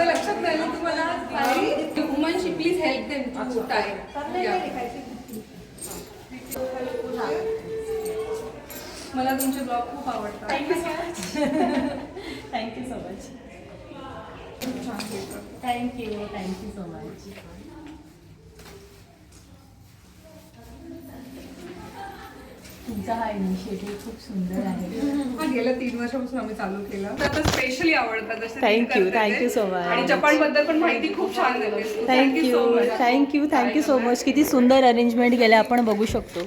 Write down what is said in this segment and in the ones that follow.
बाई त्याच्यामुळे लक्षात नाही आलं? तुम्हाला वुमनशी please help them to tie मला तुमचे ब्लॉग खूप आवडतात. Thank you so much thank you thank you so much तुमचा हा इनिशिएटिव्ह खूप सुंदर आहे. हा गेल्या तीन वर्षापासून आम्ही चालू केलं. तर आता स्पेशली आवडतात जसे Thank तुम्ही you, करताय thank you ते. so much. आणि जपानबद्दल पण माहिती खूप छान देते thank you thank you thank you so much किती सुंदर अरेंजमेंट केलं आपण बघू शकतो.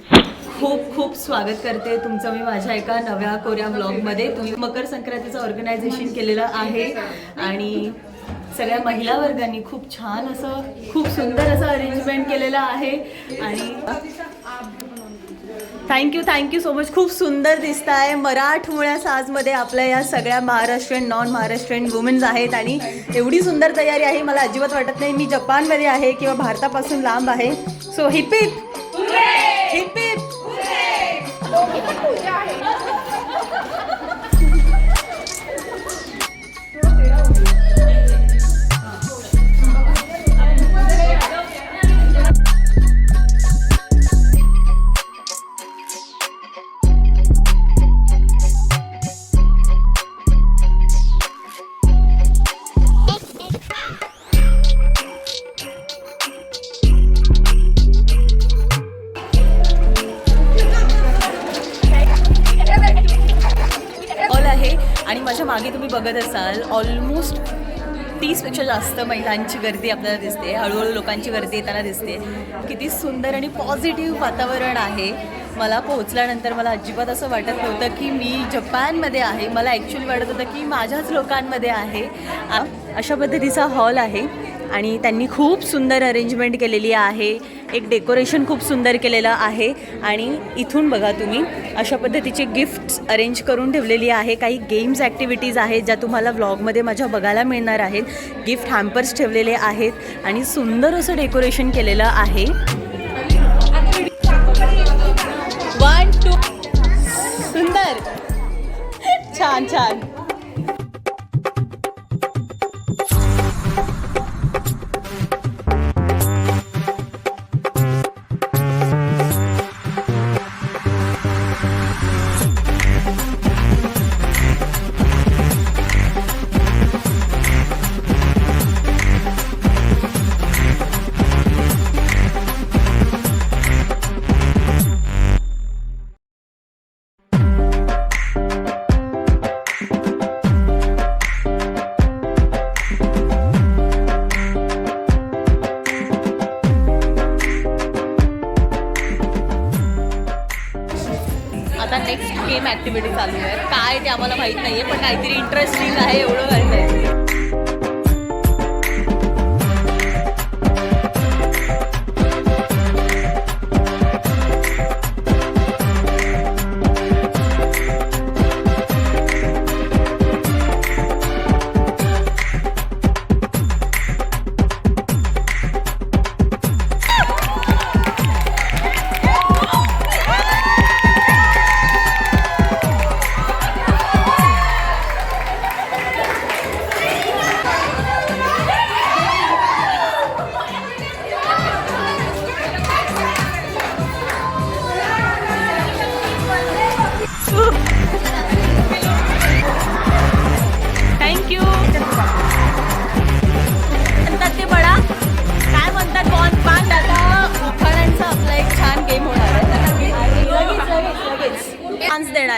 खूप खूप स्वागत करते तुमचं मी माझ्या एका नव्या कोऱ्या ब्लॉगमध्ये. तुम्ही मकर संक्रांतीचं ऑर्गनायझेशन केलेलं आहे. आणि सगळ्या महिला वर्गांनी खूप छान असं खूप सुंदर असं अरेंजमेंट केलेलं आहे. आणि थँक्यू थँक्यू सो मच खूप सुंदर दिसत आहे मराठमोळ्या साजमध्ये आपल्या या सगळ्या महाराष्ट्रीयन नॉन महाराष्ट्रीयन वुमेन्स आहेत आणि एवढी सुंदर तयारी आहे. मला अजिबात वाटत नाही मी जपानमध्ये आहे किंवा भारतापासून लांब आहे. सो हिपिप हिपिप हॉल आणि माझ्या मागे तुम्ही बघत असाल ऑलमोस्ट तीसपेक्षा जास्त महिलांची गर्दी आपल्याला दिसते. हळूहळू लोकांची गर्दी येताना दिसते. किती सुंदर आणि पॉझिटिव्ह वातावरण आहे. मला पोहोचल्यानंतर मला अजिबात असं वाटत नव्हतं की मी जपानमध्ये आहे. मला ॲक्च्युली वाटत होतं की माझ्याच लोकांमध्ये आहे. अशा पद्धतीचा हॉल आहे. आणि त्यांनी खूप सुंदर अरेंजमेंट केलेली आहे. एक डेकोरेशन खूप सुंदर केलेलं आहे आणि इथून बघा तुम्ही अशा पद्धतीचे गिफ्ट्स अरेंज करून ठेवलेली आहे. काही गेम्स ॲक्टिव्हिटीज आहेत ज्या तुम्हाला व्लॉगमध्ये माझ्या बघायला मिळणार आहेत. गिफ्ट हॅम्पर्स ठेवलेले आहेत आणि सुंदर असं डेकोरेशन केलेलं आहे. वन टू सुंदर. छान छान. आता नेक्स्ट गेम ॲक्टिव्हिटी चालू आहे. काय ते आम्हाला माहीत नाही आहे पण काहीतरी इंटरेस्टिंग आहे एवढं माहीत आहे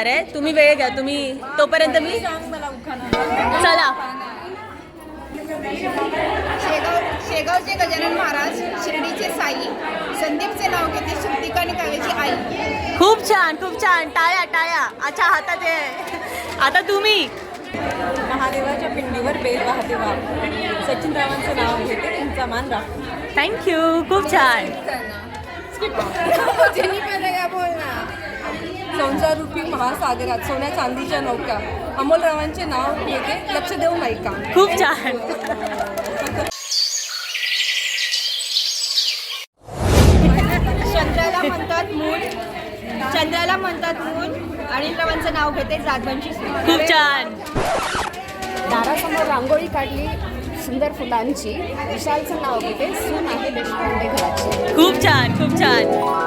देणार आहे. तुम्ही वेळ घ्या तुम्ही तोपर्यंत मी चला. शेगाव शेगावचे गजानन महाराज शिर्डीचे साई संदीपचे नाव घेते शुद्धिका आणि काव्याची आई. खूप छान खूप छान. टाळ्या टाळ्या. अच्छा हातात आहे आता तुम्ही. महादेवाच्या पिंडीवर बेल वाहते सचिन रावांचं नाव घेते तुमचा मान राख. थँक्यू खूप छान. संसार रूपी महासागरात सोन्या चांदीच्या नौका. अमोल रावांचे नाव घेते लक्ष देऊ माईका खूप छान. चंद्राला म्हणतात मूल. चंद्राला म्हणतात मूल. आणि रावांचं नाव घेते जाधवांची सून. खूप छान. घरासमोर रांगोळी काढली सुंदर फुलांची. विशालचं नाव घेते सून आहे देशपांडे घराची. खूप छान खूप छान.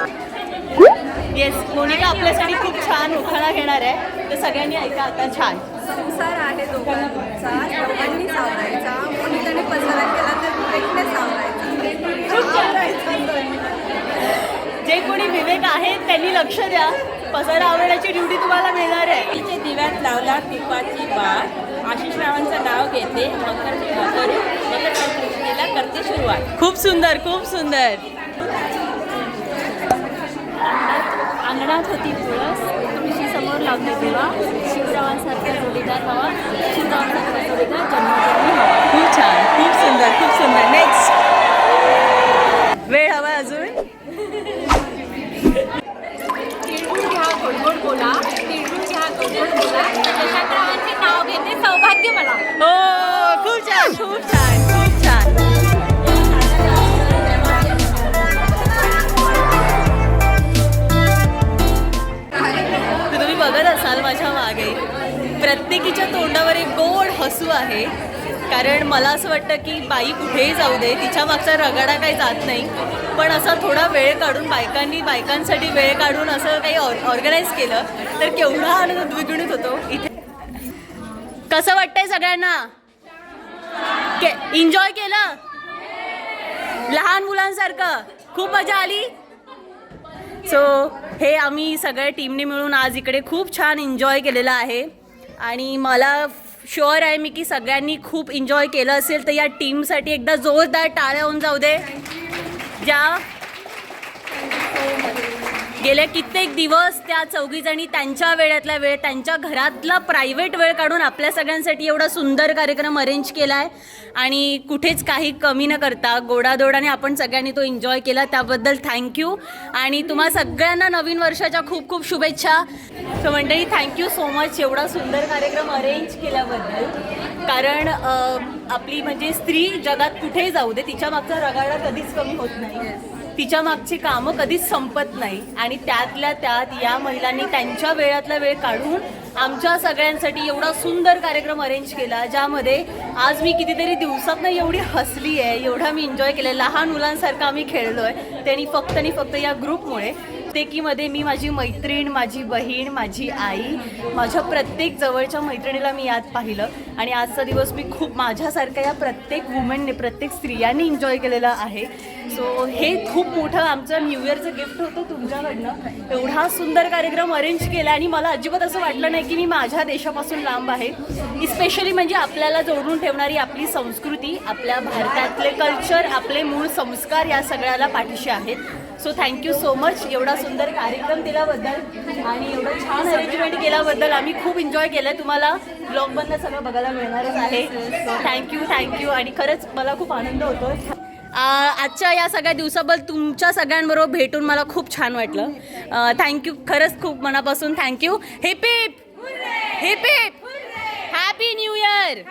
येस मोनिका आपल्यासाठी खूप छान उखाणा घेणार आहे. तर सगळ्यांनी ऐका आता छान. संसार आहे दोघांचा दोघांनी सावरायचा. कोणीतरी पसारा केला तर एकटे सावरायचा. जे कोणी विवेक आहेत त्यांनी लक्ष द्या. पसारा आवडण्याची ड्युटी तुम्हाला मिळणार आहे. तिचे दिव्यात लावला पिपाची बाग आशिष रावांचं नाव घेते. मकर मकर मकर संक्रांतीला करते सुरुवात. खूप सुंदर खूप सुंदर. अंगणात होती तुळस तुळशी समोर लावते तेव्हा शिवरावांसारखा जोडीदार हवा. शिवरावांसारखा जोडीदार जन्मोजन्मी हवा. खूप छान. खूप सुंदर खूप सुंदर. नेक्स्ट वेळ हवा अजून? तिळगुळ घ्या गोडगोड बोला. प्रत्येकीच्या तोंडावर एक गोड हसू आहे. कारण मला असं वाटतं की बाई कुठेही जाऊ दे तिच्या मागचा रगाडा काही जात नाही. पण असा थोडा वेळ काढून बायकांनी बायकांसाठी वेळ काढून असं काही ऑर्गनाईज केलं तर केवढा आनंद द्विगुणित होतो. इथे कसं वाटतंय सगळ्यांना? के एन्जॉय केलं? लहान मुलांसारखं. खूप मजा आली? सो हे आम्ही सगळ्या टीमने मिळून आज इकडे खूप छान एन्जॉय केलेलं आहे. आणि मला शुअर आहे मी की सगळ्यांनी खूप एन्जॉय केलं असेल तर या टीमसाठी एकदा जोरदार टाळ्या होऊन जाऊ दे. ज्या गेले कित्येक दिवस त्या चौघीजणी त्यांच्या वेळातला वेळ त्यांच्या घरातला प्रायव्हेट वेळ काढून आपल्या सगळ्यांसाठी एवढा सुंदर कार्यक्रम अरेंज केला आहे आणि कुठेच काही कमी न करता गोडादोडाने आपण सगळ्यांनी तो एन्जॉय केला. त्याबद्दल थँक्यू आणि तुम्हा सगळ्यांना नवीन वर्षाच्या खूप खूप शुभेच्छा. सो मंडळी थँक्यू सो मच एवढा सुंदर कार्यक्रम अरेंज केल्याबद्दल. कारण आपली म्हणजे स्त्री जगात कुठेही जाऊ दे तिच्या मागचा रगाडा कधीच कमी होत नाही. तिच्या मागची कामं कधीच संपत नाही. आणि त्यातल्या त्यात या महिलांनी त्यांच्या वेळातला वेळ काढून आमच्या सगळ्यांसाठी एवढा सुंदर कार्यक्रम अरेंज केला ज्यामध्ये आज मी कितीतरी दिवसात एवढी हसली आहे एवढा मी एन्जॉय केलं लहान मुलांसारखं आम्ही खेळलो आहे त्यांनी फक्त आणि फक्त या ग्रुपमुळे प्रत्येकीमध्ये मी माझी मैत्रीण माझी बहीण माझी आई माझ्या प्रत्येक जवळच्या मैत्रिणीला मी यात पाहिलं. आणि आजचा दिवस मी खूप माझ्यासारख्या या प्रत्येक वुमेनने प्रत्येक स्त्रियांनी एन्जॉय केलेला आहे. सो हे खूप मोठं आमचं न्यू इयरचं गिफ्ट होतं तुमच्याकडनं. एवढा सुंदर कार्यक्रम अरेंज केला आणि मला अजिबात असं वाटलं नाही की मी माझ्या देशापासून लांब आहे. इस्पेशली म्हणजे आपल्याला जोडून ठेवणारी आपली संस्कृती आपल्या भारतातले कल्चर आपले मूळ संस्कार या सगळ्याला पाठीशी आहेत. सो थँक्यू सो मच एवढा सुंदर कार्यक्रम दिल्याबद्दल आणि एवढं छान अरेंजमेंट केल्याबद्दल आम्ही खूप एन्जॉय केलं तुम्हाला ब्लॉगमधनं सगळं बघायला मिळणारच आहे. सो थँक्यू थँक्यू आणि खरंच मला खूप आनंद होतो आजच्या या सगळ्या दिवसाबद्दल तुमच्या सगळ्यांबरोबर भेटून मला खूप छान वाटलं. थँक्यू खरंच खूप मनापासून thank you hip hip hip hip happy new year